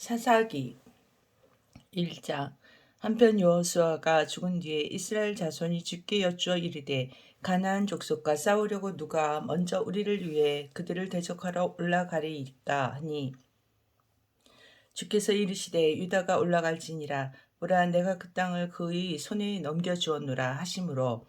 사사기 1장 한편 여호수아가 죽은 뒤에 이스라엘 자손이 주께 여쭈어 이르되 가나안 족속과 싸우려고 누가 먼저 우리를 위해 그들을 대적하러 올라가리이까 하니 주께서 이르시되 유다가 올라갈지니라. 보라 내가 그 땅을 그의 손에 넘겨 주었노라 하심으로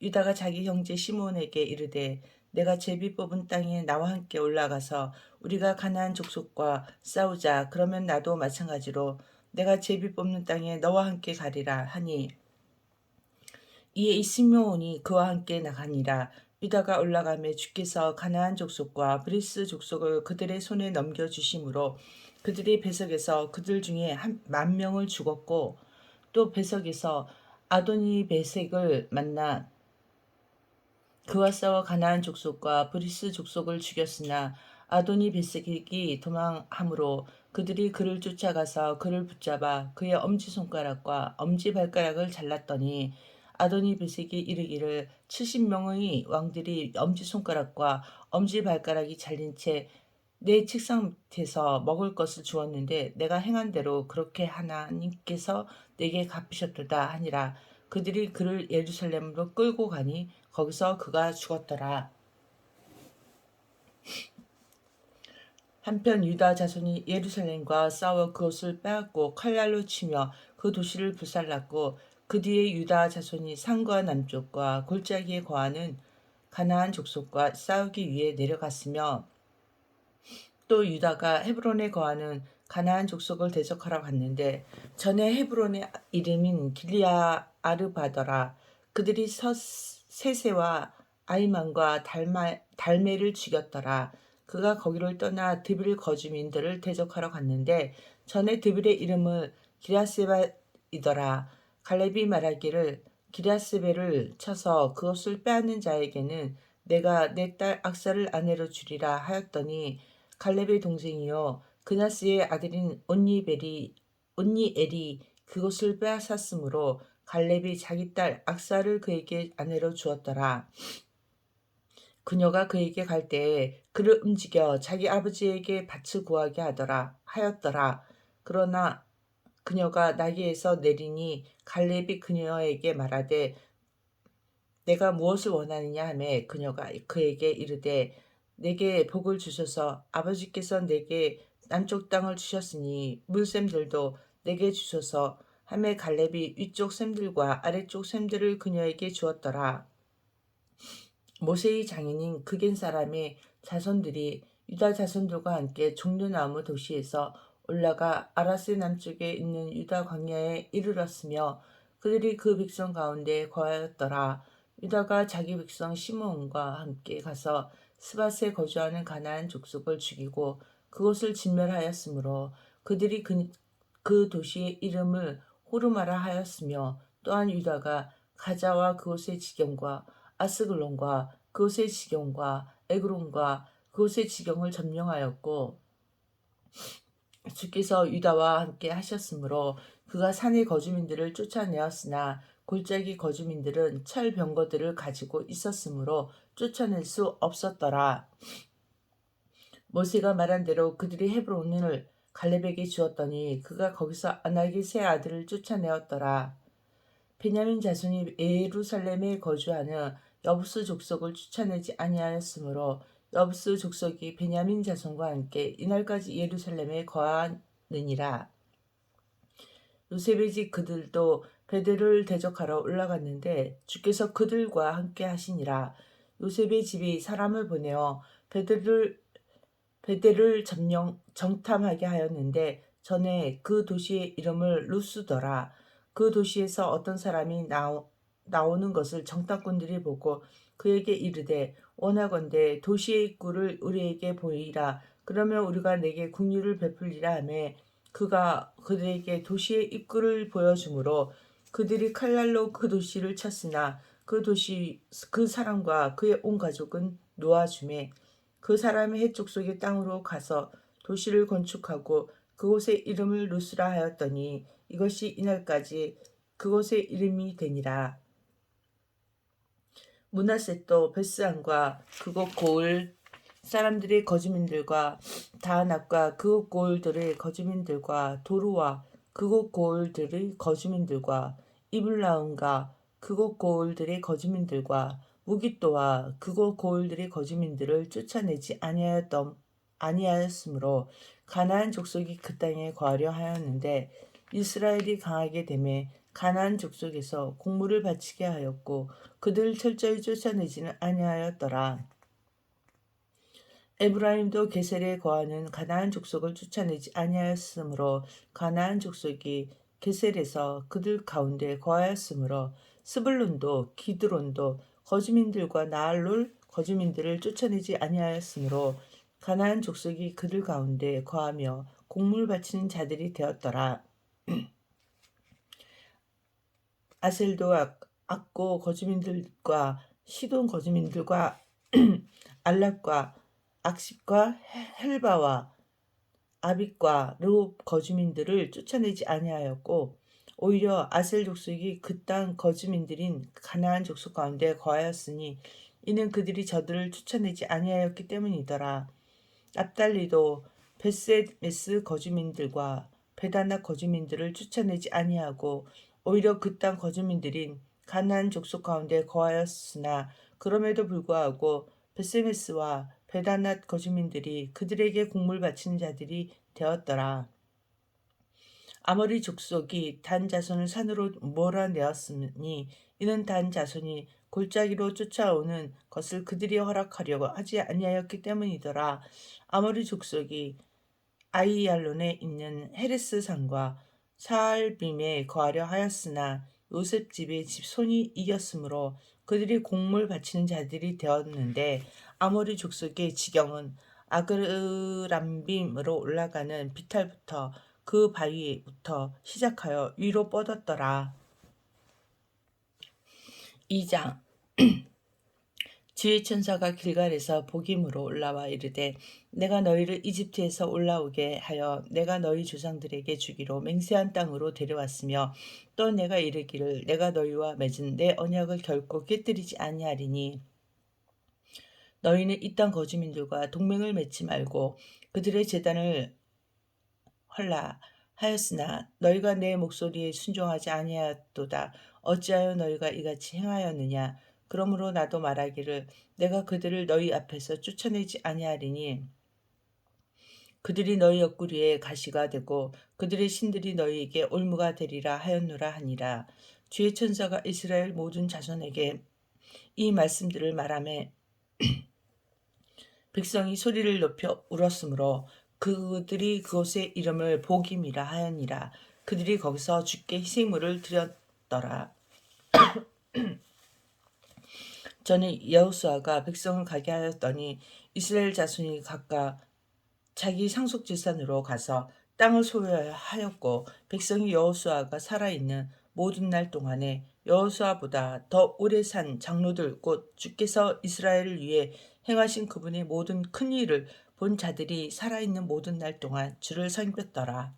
유다가 자기 형제 시몬에게 이르되 내가 제비 뽑은 땅에 나와 함께 올라가서 우리가 가나안 족속과 싸우자. 그러면 나도 마찬가지로 내가 제비 뽑는 땅에 너와 함께 가리라 하니 이에 이 시므온이 그와 함께 나가니라. 유다가 올라가며 주께서 가나안 족속과 브리스 족속을 그들의 손에 넘겨 주심으로 그들이 배석에서 그들 중에 한 만 명을 죽었고 또 배석에서 아도니 베색을 만나 그와 싸워 가나안 족속과 브리스 족속을 죽였으나 아도니 베색이 도망함으로 그들이 그를 쫓아가서 그를 붙잡아 그의 엄지 손가락과 엄지 발가락을 잘랐더니 아도니 베색이 이르기를 70명의 왕들이 엄지 손가락과 엄지 발가락이 잘린 채 내 책상 밑에서 먹을 것을 주었는데 내가 행한 대로 그렇게 하나님께서 내게 갚으셨도다 하니라 그들이 그를 예루살렘으로 끌고 가니 거기서 그가 죽었더라. 한편 유다 자손이 예루살렘과 싸워 그것을 빼앗고 칼날로 치며 그 도시를 불살랐고 그 뒤에 유다 자손이 산과 남쪽과 골짜기에 거하는 가나안 족속과 싸우기 위해 내려갔으며 또 유다가 헤브론에 거하는 가나안 족속을 대적하러 갔는데 전에 헤브론의 이름인 길리아 아르바더라 그들이 서 세세와 아이만과 달마, 달메를 죽였더라 그가 거기를 떠나 드빌 거주민들을 대적하러 갔는데 전에 드빌의 이름을 기라세바이더라 갈렙이 말하기를 기라스베를 쳐서 그것을 빼앗는 자에게는 내가 내 딸 악사를 아내로 주리라 하였더니 갈렙의 동생이요 그나스의 아들인 온니벨이 온니엘이 그것을 빼앗았으므로 갈렙이 자기 딸 악사를 그에게 아내로 주었더라. 그녀가 그에게 갈 때에 그를 움직여 자기 아버지에게 밭을 구하게 하더라 하였더라. 그러나 그녀가 나귀에서 내리니 갈렙이 그녀에게 말하되 내가 무엇을 원하느냐 하매 그녀가 그에게 이르되 내게 복을 주셔서 아버지께서 내게 남쪽 땅을 주셨으니 물샘들도 내게 주셔서 하매 갈렙이 위쪽 샘들과 아래쪽 샘들을 그녀에게 주었더라. 모세의 장인인 극인 사람의 자손들이 유다 자손들과 함께 종려나무 도시에서 올라가 아라스 남쪽에 있는 유다 광야에 이르렀으며 그들이 그 백성 가운데 거하였더라. 유다가 자기 백성 시므온과 함께 가서 스밧에 거주하는 가나안 족속을 죽이고 그곳을 진멸하였으므로 그들이 그, 그 도시의 이름을 호르마라 하였으며 또한 유다가 가자와 그곳의 지경과 아스글론과 그곳의 지경과 에그론과 그곳의 지경을 점령하였고 주께서 유다와 함께 하셨으므로 그가 산의 거주민들을 쫓아내었으나 골짜기 거주민들은 철 병거들을 가지고 있었으므로 쫓아낼 수 없었더라. 모세가 말한 대로 그들이 헤브론을 갈렙에게 주었더니 그가 거기서 아나기 세 아들을 쫓아내었더라. 베냐민 자손이 예루살렘에 거주하는 여부스 족속을 쫓아내지 아니하였으므로 여부스 족속이 베냐민 자손과 함께 이날까지 예루살렘에 거하느니라. 요셉의 집 그들도 베델을 대적하러 올라갔는데 주께서 그들과 함께 하시니라. 요셉의 집이 사람을 보내어 베델을 베델을 점령 정탐하게 하였는데 전에 그 도시의 이름을 루스더라. 그 도시에서 어떤 사람이 나오, 나오는 것을 정탐꾼들이 보고 그에게 이르되 원하건대 도시의 입구를 우리에게 보이라. 그러면 우리가 내게 국류를 베풀리라 하며 그가 그들에게 도시의 입구를 보여주므로 그들이 칼날로 그 도시를 쳤으나 그 도시 그 사람과 그의 온 가족은 놓아주매 그 사람의 해쪽 속의 땅으로 가서 도시를 건축하고 그곳의 이름을 루스라 하였더니 이것이 이날까지 그곳의 이름이 되니라. 문하셋도 베스안과 그곳 고을 사람들의 거주민들과 다낙과 그곳 고을들의 거주민들과 도루와 그곳 고을들의 거주민들과 이블라움과 그곳 고을들의 거주민들과 무기또와 그곳 고을들의 거주민들을 쫓아내지 아니하였던 아니하였으므로 가나안 족속이 그 땅에 거하려 하였는데 이스라엘이 강하게 되매 가나안 족속에서 공물을 바치게 하였고 그들을 철저히 쫓아내지는 아니하였더라. 에브라임도 게셀에 거하는 가나안 족속을 쫓아내지 아니하였으므로 가나안 족속이 게셀에서 그들 가운데 거하였으므로 스불론도 기드론도 거주민들과 나알롤 거주민들을 쫓아내지 아니하였으므로 가나안 족속이 그들 가운데 거하며 공물 바치는 자들이 되었더라. 아셀도 악- 악고 거주민들과 시돈 거주민들과 알락과 악십과 헬바와 아빗과 르홉 거주민들을 쫓아내지 아니하였고 오히려 아셀 족속이 그 땅 거주민들인 가나안 족속 가운데 거하였으니 이는 그들이 저들을 쫓아내지 아니하였기 때문이더라. 납달리도 베셋메스 거주민들과 베다나 거주민들을 쫓아내지 아니하고 오히려 그 땅 거주민들인 가나안 족속 가운데 거하였으나 그럼에도 불구하고 베세메스와 베다낫 거주민들이 그들에게 공물 바치는 자들이 되었더라. 아모리 족속이 단 자손을 산으로 몰아내었으니 이는 단 자손이 골짜기로 쫓아오는 것을 그들이 허락하려고 하지 아니하였기 때문이더라. 아모리 족속이 아이알론에 있는 헤레스 산과 사알빔에 거하려 하였으나 요셉 집의 집손이 이겼으므로 그들이 공물 바치는 자들이 되었는데 아모리 족속의 지경은 아그람빔으로 올라가는 비탈부터 그 바위부터 시작하여 위로 뻗었더라. 2장 주의 천사가 길갈에서 복임으로 올라와 이르되 내가 너희를 이집트에서 올라오게 하여 내가 너희 조상들에게 주기로 맹세한 땅으로 데려왔으며 또 내가 이르기를 내가 너희와 맺은 내 언약을 결코 깨뜨리지 아니하리니. 너희는 이 땅 거주민들과 동맹을 맺지 말고 그들의 재단을 헐라 하였으나 너희가 내 목소리에 순종하지 아니하였도다. 어찌하여 너희가 이같이 행하였느냐 그러므로 나도 말하기를 내가 그들을 너희 앞에서 쫓아내지 아니하리니 그들이 너희 옆구리에 가시가 되고 그들의 신들이 너희에게 올무가 되리라 하였노라 하니라. 주의 천사가 이스라엘 모든 자손에게 이 말씀들을 말하매 백성이 소리를 높여 울었으므로 그들이 그곳의 이름을 복임이라 하였니라. 그들이 거기서 주께 희생물을 드렸더라 전에 여호수아가 백성을 가게 하였더니 이스라엘 자손이 각각 자기 상속 재산으로 가서 땅을 소유하였고 백성이 여호수아가 살아 있는 모든 날 동안에 여호수아보다 더 오래 산 장로들 곧 주께서 이스라엘을 위해 행하신 그분의 모든 큰 일을 본 자들이 살아 있는 모든 날 동안 주를 섬겼더라.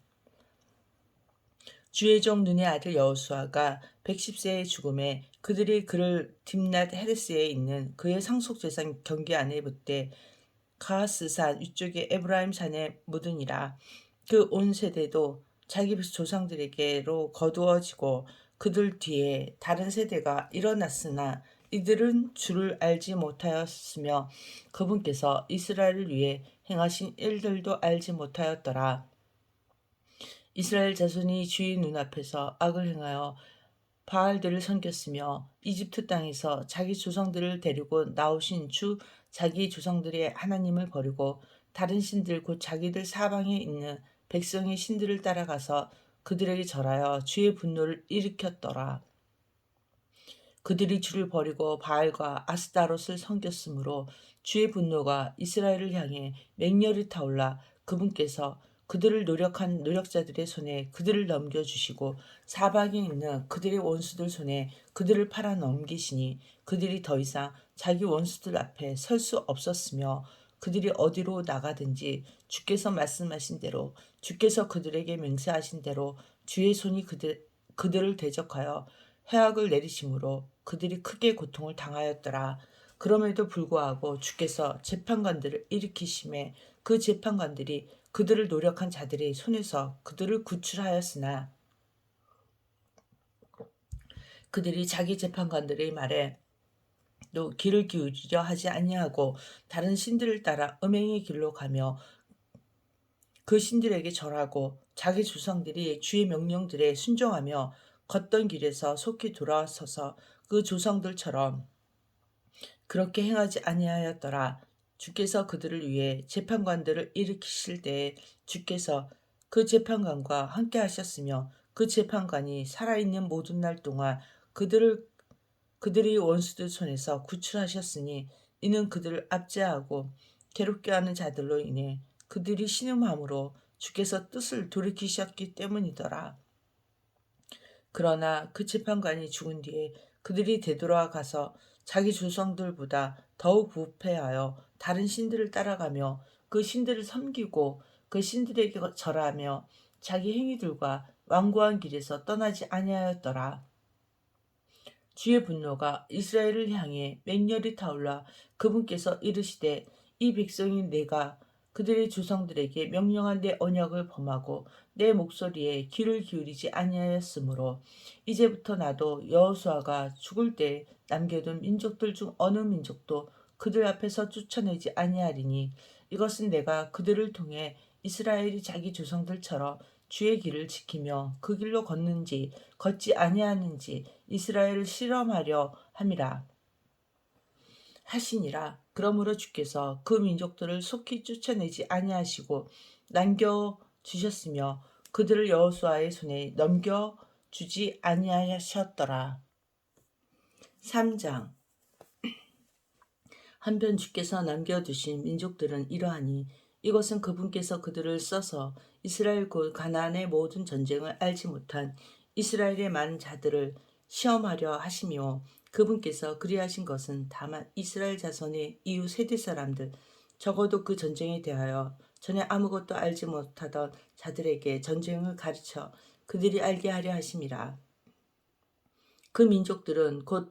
주의 종 눈의 아들 여호수아가 110세의 죽음에 그들이 그를 딥낫 헤레스에 있는 그의 상속재산 경계 안에 묻되 가하스산 위쪽의 에브라임 산에 묻으니라. 그 온 세대도 자기 조상들에게로 거두어지고 그들 뒤에 다른 세대가 일어났으나 이들은 주를 알지 못하였으며 그분께서 이스라엘을 위해 행하신 일들도 알지 못하였더라. 이스라엘 자손이 주의 눈앞에서 악을 행하여 바알들을 섬겼으며 이집트 땅에서 자기 조상들을 데리고 나오신 주 자기 조상들의 하나님을 버리고 다른 신들 곧 자기들 사방에 있는 백성의 신들을 따라가서 그들에게 절하여 주의 분노를 일으켰더라. 그들이 주를 버리고 바알과 아스타롯을 섬겼으므로 주의 분노가 이스라엘을 향해 맹렬히 타올라 그분께서 그들을 노력한 노력자들의 손에 그들을 넘겨주시고 사방에 있는 그들의 원수들 손에 그들을 팔아 넘기시니 그들이 더 이상 자기 원수들 앞에 설 수 없었으며 그들이 어디로 나가든지 주께서 말씀하신 대로 주께서 그들에게 맹세하신 대로 주의 손이 그들, 그들을 대적하여 해악을 내리심으로 그들이 크게 고통을 당하였더라. 그럼에도 불구하고 주께서 재판관들을 일으키심에 그 재판관들이 그들을 노력한 자들의 손에서 그들을 구출하였으나 그들이 자기 재판관들의 말에 또 귀를 기울이려 하지 아니하고 다른 신들을 따라 음행의 길로 가며 그 신들에게 절하고 자기 조상들이 주의 명령들에 순종하며 걷던 길에서 속히 돌아서서 그 조상들처럼 그렇게 행하지 아니하였더라. 주께서 그들을 위해 재판관들을 일으키실 때에 주께서 그 재판관과 함께 하셨으며 그 재판관이 살아있는 모든 날 동안 그들을 그들이 원수들 손에서 구출하셨으니 이는 그들을 압제하고 괴롭게 하는 자들로 인해 그들이 신음함으로 주께서 뜻을 돌이키셨기 때문이더라. 그러나 그 재판관이 죽은 뒤에 그들이 되돌아가서 자기 조상들보다 더욱 부패하여 다른 신들을 따라가며 그 신들을 섬기고 그 신들에게 절하며 자기 행위들과 완고한 길에서 떠나지 아니하였더라. 주의 분노가 이스라엘을 향해 맹렬히 타올라 그분께서 이르시되 이 백성이 내가 그들의 조상들에게 명령한 내 언약을 범하고 내 목소리에 귀를 기울이지 아니하였으므로 이제부터 나도 여호수아가 죽을 때 남겨둔 민족들 중 어느 민족도 그들 앞에서 쫓아내지 아니하리니 이것은 내가 그들을 통해 이스라엘이 자기 조상들처럼 주의 길을 지키며 그 길로 걷는지 걷지 아니하는지 이스라엘을 실험하려 함이라 하시니라 그러므로 주께서 그 민족들을 속히 쫓아내지 아니하시고 남겨 주셨으며 그들을 여호수아의 손에 넘겨 주지 아니하셨더라. 3장 한편 주께서 남겨두신 민족들은 이러하니 이것은 그분께서 그들을 써서 이스라엘 곧 가나안의 모든 전쟁을 알지 못한 이스라엘의 많은 자들을 시험하려 하시며 그분께서 그리하신 것은 다만 이스라엘 자손의 이후 세대 사람들 적어도 그 전쟁에 대하여 전에 아무것도 알지 못하던 자들에게 전쟁을 가르쳐 그들이 알게 하려 하심이라. 그 민족들은 곧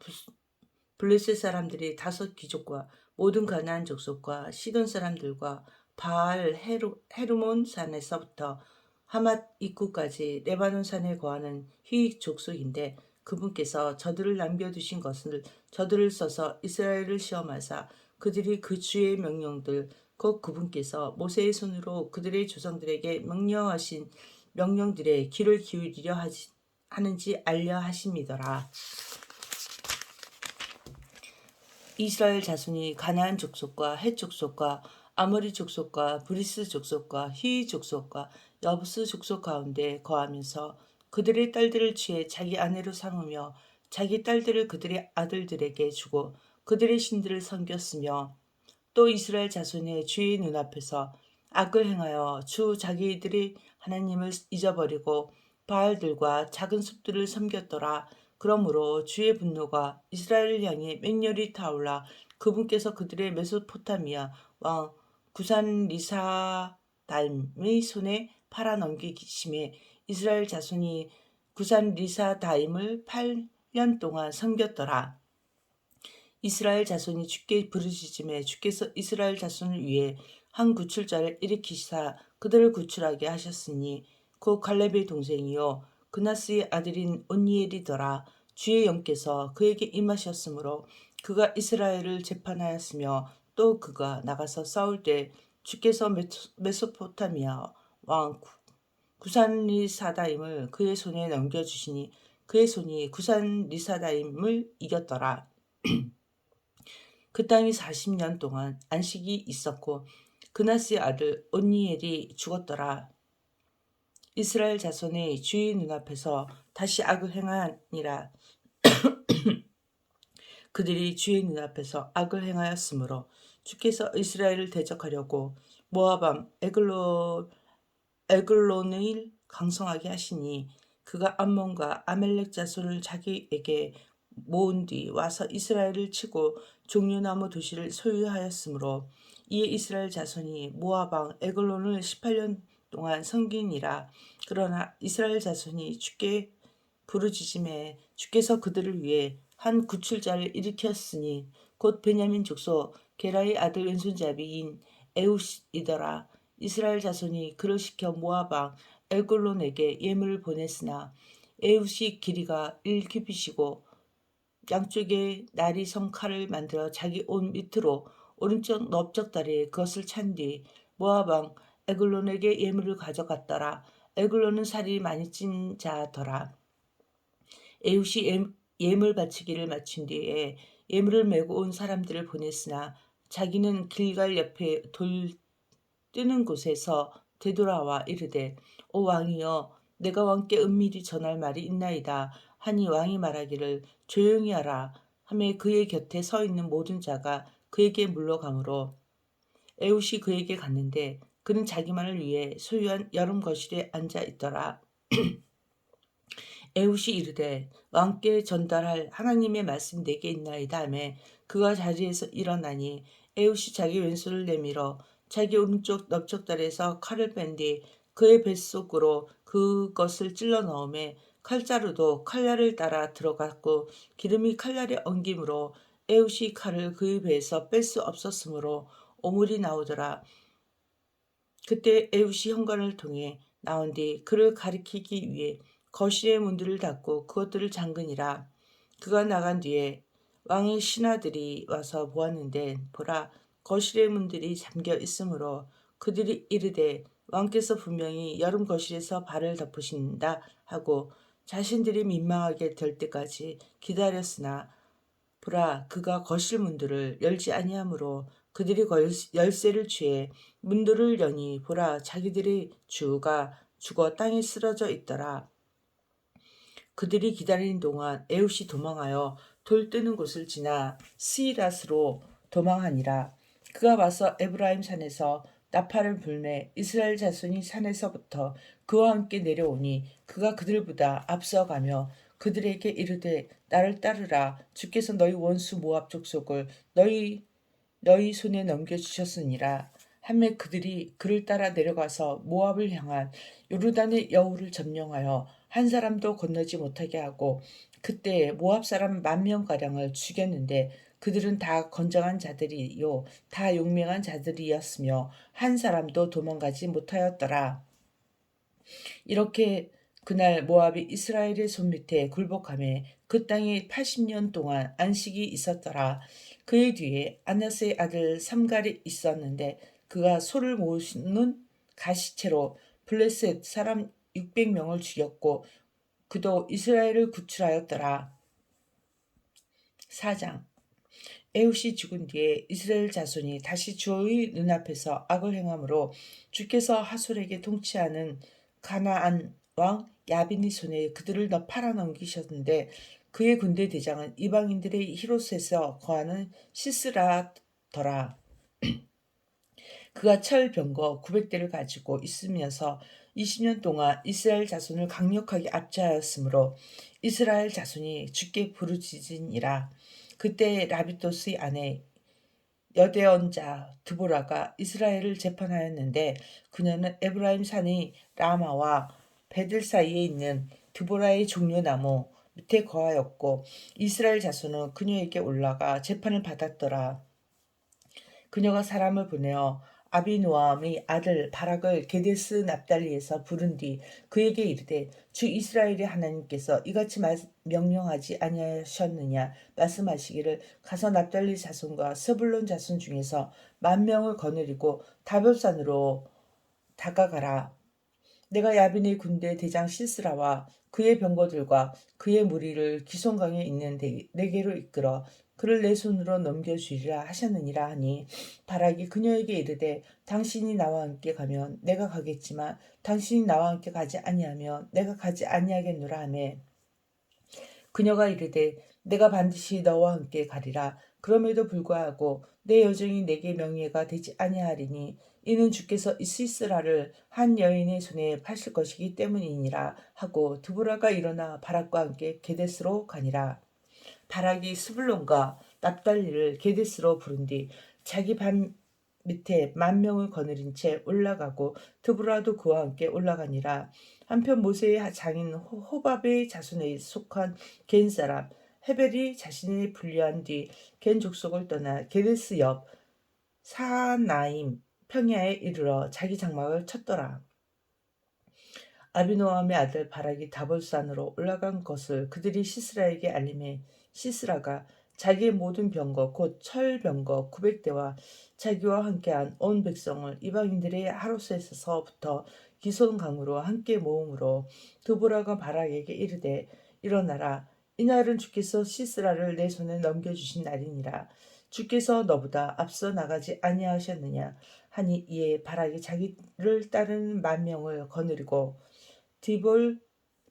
블레셋 사람들이 다섯 귀족과 모든 가나안 족속과 시돈 사람들과 바알 헤르, 헤르몬 산에서부터 하맛 입구까지 레바논 산에 거하는 휘익 족속인데 그분께서 저들을 남겨두신 것을 저들을 써서 이스라엘을 시험하사 그들이 그 주의 명령들 곧 그분께서 모세의 손으로 그들의 조상들에게 명령하신 명령들에 귀를 기울이려 하지, 하는지 알려 하심이더라. 이스라엘 자손이 가나안 족속과 헷 족속과 아모리 족속과 브리스 족속과 히위 족속과 여부스 족속 가운데 거하면서 그들의 딸들을 취해 자기 아내로 삼으며 자기 딸들을 그들의 아들들에게 주고 그들의 신들을 섬겼으며 또 이스라엘 자손의 주의 눈앞에서 악을 행하여 주 자기들이 하나님을 잊어버리고 바알들과 작은 숲들을 섬겼더라. 그러므로 주의 분노가 이스라엘을 향해 맹렬히 타올라 그분께서 그들의 메소포타미아 왕 구산 리사다임의 손에 팔아넘기심에 이스라엘 자손이 구산 리사다임을 8년 동안 섬겼더라. 이스라엘 자손이 주께 부르짖음에 주께서 이스라엘 자손을 위해 한 구출자를 일으키사 그들을 구출하게 하셨으니 그 갈렙의 동생이요 그나스의 아들인 온니엘이더라 주의 영께서 그에게 임하셨으므로 그가 이스라엘을 재판하였으며 또 그가 나가서 싸울 때 주께서 메소포타미아 왕 구산 리사다임을 그의 손에 넘겨주시니 그의 손이 구산 리사다임을 이겼더라. 그 땅이 40년 동안 안식이 있었고 그나스의 아들 온니엘이 죽었더라. 이스라엘 자손의 주의 눈앞에서 다시 악을 행하니라. 그들이 주의 눈앞에서 악을 행하였으므로 주께서 이스라엘을 대적하려고 모아밤 에글로 에글론을 강성하게 하시니 그가 암몬과 아멜렉 자손을 자기에게 모은 뒤 와서 이스라엘을 치고 종려나무 도시를 소유하였으므로 이에 이스라엘 자손이 모아방 에글론을 18년 동안 섬기니라 그러나 이스라엘 자손이 주께 부르짖음에 주께서 그들을 위해 한 구출자를 일으켰으니 곧 베냐민 족속 게라의 아들 왼손잡이인 에웃이더라. 이스라엘 자손이 그를 시켜 왕 엘골론에게 예물을 보냈으나 에웃이 길이가 1규빗이고 양쪽에 날이 성 칼을 만들어 자기 옷 밑으로 오른쪽 넓적 다리에 그것을 찬뒤왕 에글론에게 예물을 가져갔더라. 에글론은 살이 많이 찐 자더라. 예, 예물 바치기를 마친 뒤에 예물을 메고 온 사람들을 보냈으나 자기는 길갈 옆에 돌 뜨는 곳에서 되돌아와 이르되 오 왕이여 내가 왕께 은밀히 전할 말이 있나이다 하니 왕이 말하기를 조용히 하라 하매 그의 곁에 서 있는 모든 자가 그에게 물러가므로 에웃이 그에게 갔는데 그는 자기만을 위해 소유한 여름 거실에 앉아 있더라. 에웃이 이르되 왕께 전달할 하나님의 말씀 내게 있나이다 하매 그가 자리에서 일어나니 에웃이 자기 왼손을 내밀어 자기 오른쪽 넓적다리에서 칼을 뺀 뒤 그의 뱃속으로 그것을 찔러 넣음에 칼자루도 칼날을 따라 들어갔고 기름이 칼날에 엉김으로 에웃이 칼을 그의 배에서 뺄 수 없었으므로 오물이 나오더라. 그때 에웃이 현관을 통해 나온 뒤 그를 가리키기 위해 거실의 문들을 닫고 그것들을 잠그니라. 그가 나간 뒤에 왕의 신하들이 와서 보았는데 보라 거실의 문들이 잠겨 있으므로 그들이 이르되 왕께서 분명히 여름 거실에서 발을 덮으신다 하고 자신들이 민망하게 될 때까지 기다렸으나 보라 그가 거실 문들을 열지 아니하므로 그들이 열쇠를 취해 문들을 여니 보라 자기들의 주가 죽어 땅에 쓰러져 있더라. 그들이 기다리는 동안 에웃이 도망하여 돌 뜨는 곳을 지나 스이라스로 도망하니라. 그가 와서 에브라임 산에서 나팔을 불매 이스라엘 자손이 산에서부터 그와 함께 내려오니 그가 그들보다 앞서가며 그들에게 이르되 나를 따르라 주께서 너희 원수 모압 족속을 너희 너희 손에 넘겨 주셨으니라 한매 그들이 그를 따라 내려가서 모압을 향한 요르단의 여우를 점령하여 한 사람도 건너지 못하게 하고 그때 모압 사람 만 명 가량을 죽였는데 그들은 다 건장한 자들이요 다 용맹한 자들이었으며 한 사람도 도망가지 못하였더라. 이렇게 그날 모압이 이스라엘의 손 밑에 굴복함에 그 땅에 80년 동안 안식이 있었더라. 그의 뒤에 아나스의 아들 삼갈이 있었는데 그가 소를 모으는 가시채로 블레셋 사람 600명을 죽였고 그도 이스라엘을 구출하였더라. 4장 에웃이 죽은 뒤에 이스라엘 자손이 다시 주의 눈앞에서 악을 행함으로 주께서 하솔에게 통치하는 가나안 왕 야빈이 손에 그들을 더 팔아넘기셨는데 그의 군대 대장은 이방인들의 히로스에서 거하는 시스라더라. 그가 철병거 900대를 가지고 있으면서 20년 동안 이스라엘 자손을 강력하게 압제하였으므로 이스라엘 자손이 죽게 부르짖으니라. 그때 라비토스의 아내 여대언자 드보라가 이스라엘을 재판하였는데 그녀는 에브라임 산의 라마와 베들 사이에 있는 드보라의 종려나무 밑에 거하였고 이스라엘 자손은 그녀에게 올라가 재판을 받았더라. 그녀가 사람을 보내어 아비노암의 아들 바락을 게데스 납달리에서 부른 뒤 그에게 이르되 주 이스라엘의 하나님께서 이같이 명령하지 아니하셨느냐 말씀하시기를 가서 납달리 자손과 스불론 자손 중에서 만 명을 거느리고 다별산으로 다가가라 내가 야빈의 군대 대장 시스라와 그의 병거들과 그의 무리를 기송강에 있는 내게로 이끌어 그를 내 손으로 넘겨주리라 하셨느니라 하니 바락이 그녀에게 이르되 당신이 나와 함께 가면 내가 가겠지만 당신이 나와 함께 가지 아니하면 내가 가지 아니하겠노라 하매 그녀가 이르되 내가 반드시 너와 함께 가리라. 그럼에도 불구하고 내 여정이 내게 명예가 되지 아니하리니 이는 주께서 이 시스라를 한 여인의 손에 파실 것이기 때문이니라 하고 드보라가 일어나 바락과 함께 게데스로 가니라 바락이 스불론과 납달리를 게데스로 부른 뒤 자기 반 밑에 만 명을 거느린 채 올라가고 드브라도 그와 함께 올라가니라. 한편 모세의 장인 호밥의 자손에 속한 개인 사람 헤벨이 자신이 분리한 뒤 겐 족속을 떠나 게데스 옆 사나임 평야에 이르러 자기 장막을 쳤더라. 아비노함의 아들 바락이 다볼산으로 올라간 것을 그들이 시스라에게 알림해 시스라가 자기의 모든 병거 곧 철병거 900대와 자기와 함께한 온 백성을 이방인들의 하루셋에서부터 기손강으로 함께 모음으로 드보라가 바락에게 이르되 일어나라 이날은 주께서 시스라를 내 손에 넘겨주신 날이니라 주께서 너보다 앞서 나가지 아니하셨느냐 하니 이에 바락이 자기를 따르는 만 명을 거느리고 디볼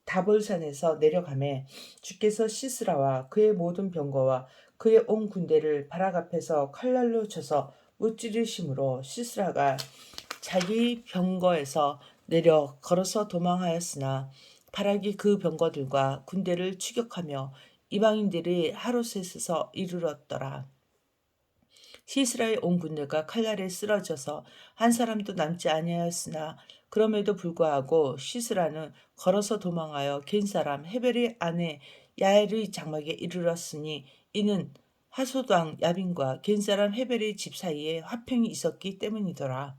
다볼산에서 내려가매 주께서 시스라와 그의 모든 병거와 그의 온 군대를 바락 앞에서 칼날로 쳐서 무찌르심으로 시스라가 자기 병거에서 내려 걸어서 도망하였으나 바락이 그 병거들과 군대를 추격하며 이방인들이 하루셋에서 이르렀더라. 시스라의 온 군대가 칼날에 쓰러져서 한 사람도 남지 아니하였으나 그럼에도 불구하고 시스라는 걸어서 도망하여 겐 사람 헤벨의 아내 야엘의 장막에 이르렀으니 이는 하소당 야빈과 겐 사람 헤벨의 집 사이에 화평이 있었기 때문이더라.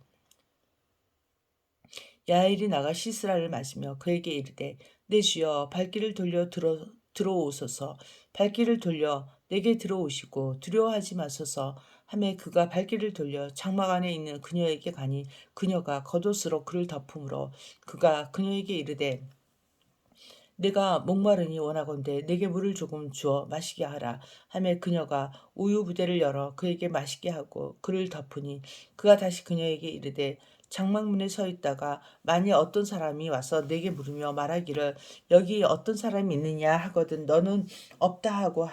야엘이 나가 시스라를 맞으며 그에게 이르되 내 주여 발길을 돌려 들어 들어오소서 발길을 돌려 내게 들어오시고 두려워하지 마소서 하매 그가 발길을 돌려 장막 안에 있는 그녀에게 가니 그녀가 겉옷으로 그를 덮음으로 그가 그녀에게 이르되 내가 목마르니 원하건대 내게 물을 조금 주어 마시게 하라 하매 그녀가 우유 부대를 열어 그에게 마시게 하고 그를 덮으니 그가 다시 그녀에게 이르되 장막문에 서 있다가 만일 어떤 사람이 와서 내게 물으며 말하기를 여기 어떤 사람이 있느냐? 하거든 너는 없다 하고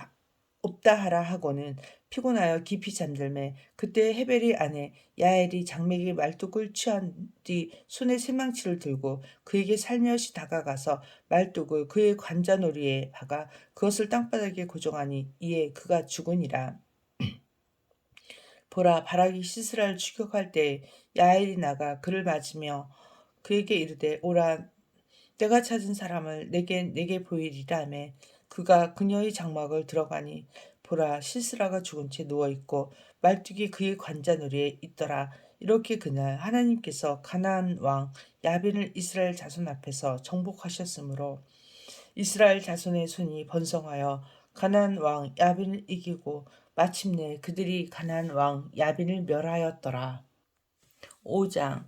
없다 하라 하고는 피곤하여 깊이 잠들매 그때 헤벨이 아내 야엘이 장맥이 말뚝을 취한 뒤 손에 새망치를 들고 그에게 살며시 다가가서 말뚝을 그의 관자놀이에 박아 그것을 땅바닥에 고정하니 이에 그가 죽으니라. 보라 바락이 시스라를 추격할 때 야엘이 나가 그를 맞으며 그에게 이르되 오라 내가 찾은 사람을 내게 내게 보이리라며 그가 그녀의 장막을 들어가니 보라 시스라가 죽은 채 누워 있고 말뚝이 그의 관자놀이에 있더라. 이렇게 그날 하나님께서 가나안 왕 야빈을 이스라엘 자손 앞에서 정복하셨으므로 이스라엘 자손의 손이 번성하여 가나안 왕 야빈을 이기고 마침내 그들이 가나안 왕 야빈을 멸하였더라. 5장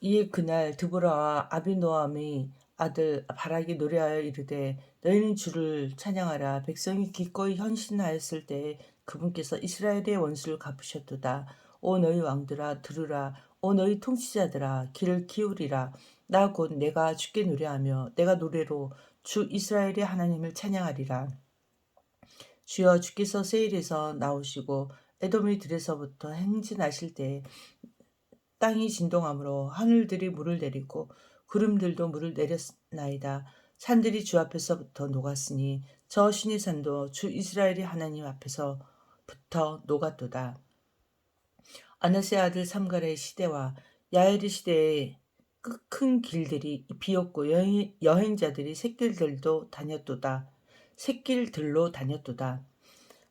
이에 그날 드보라와 아비노함의 아들 바락이 노래하여 이르되 너희는 주를 찬양하라. 백성이 기꺼이 헌신하였을 때 그분께서 이스라엘의 원수를 갚으셨도다. 오 너희 왕들아 들으라. 오 너희 통치자들아 귀를 기울이라. 나 곧 내가 주께 노래하며 내가 노래로 주 이스라엘의 하나님을 찬양하리라. 주여 주께서 세일에서 나오시고 에돔의 들에서부터 행진하실 때 땅이 진동함으로 하늘들이 물을 내리고 구름들도 물을 내렸나이다. 산들이 주 앞에서부터 녹았으니 저 신의 산도 주 이스라엘의 하나님 앞에서부터 녹았도다. 아나세 아들 삼갈의 시대와 야엘의 시대의 큰 길들이 비었고 여행, 여행자들이 새길들도 다녔도다. 새길들로 다녔도다.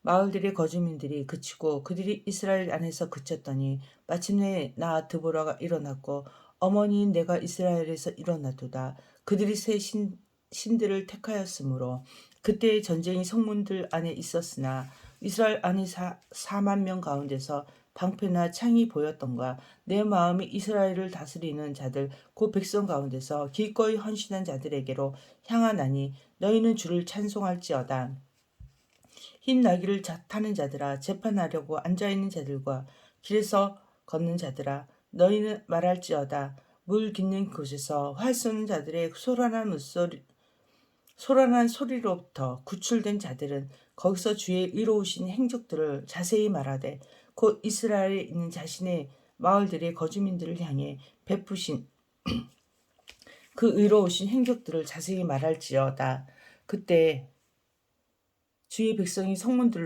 마을들의 거주민들이 그치고 그들이 이스라엘 안에서 그쳤더니 마침내 나 드보라가 일어났고 어머니인 내가 이스라엘에서 일어나도다. 그들이 새 신, 신들을 택하였으므로 그때의 전쟁이 성문들 안에 있었으나 이스라엘 안의 사, 4만 명 가운데서 방패나 창이 보였던가 내 마음이 이스라엘을 다스리는 자들 곧 백성 가운데서 기꺼이 헌신한 자들에게로 향하나니 너희는 주를 찬송할지어다. 흰 나귀를 타는 자들아 재판하려고 앉아 있는 자들과 길에서 걷는 자들아 너희는 말할지어다 물 깃는 곳에서 활 쏘는 자들의 소란한 웃소리 소란한 소리로부터 구출된 자들은 거기서 주의 의로우신 행적들을 자세히 말하되 곧 이스라엘에 있는 자신의 마을들의 거주민들을 향해 베푸신 그 의로우신 행적들을 자세히 말할지어다. 그때 주의 백성이 성문들로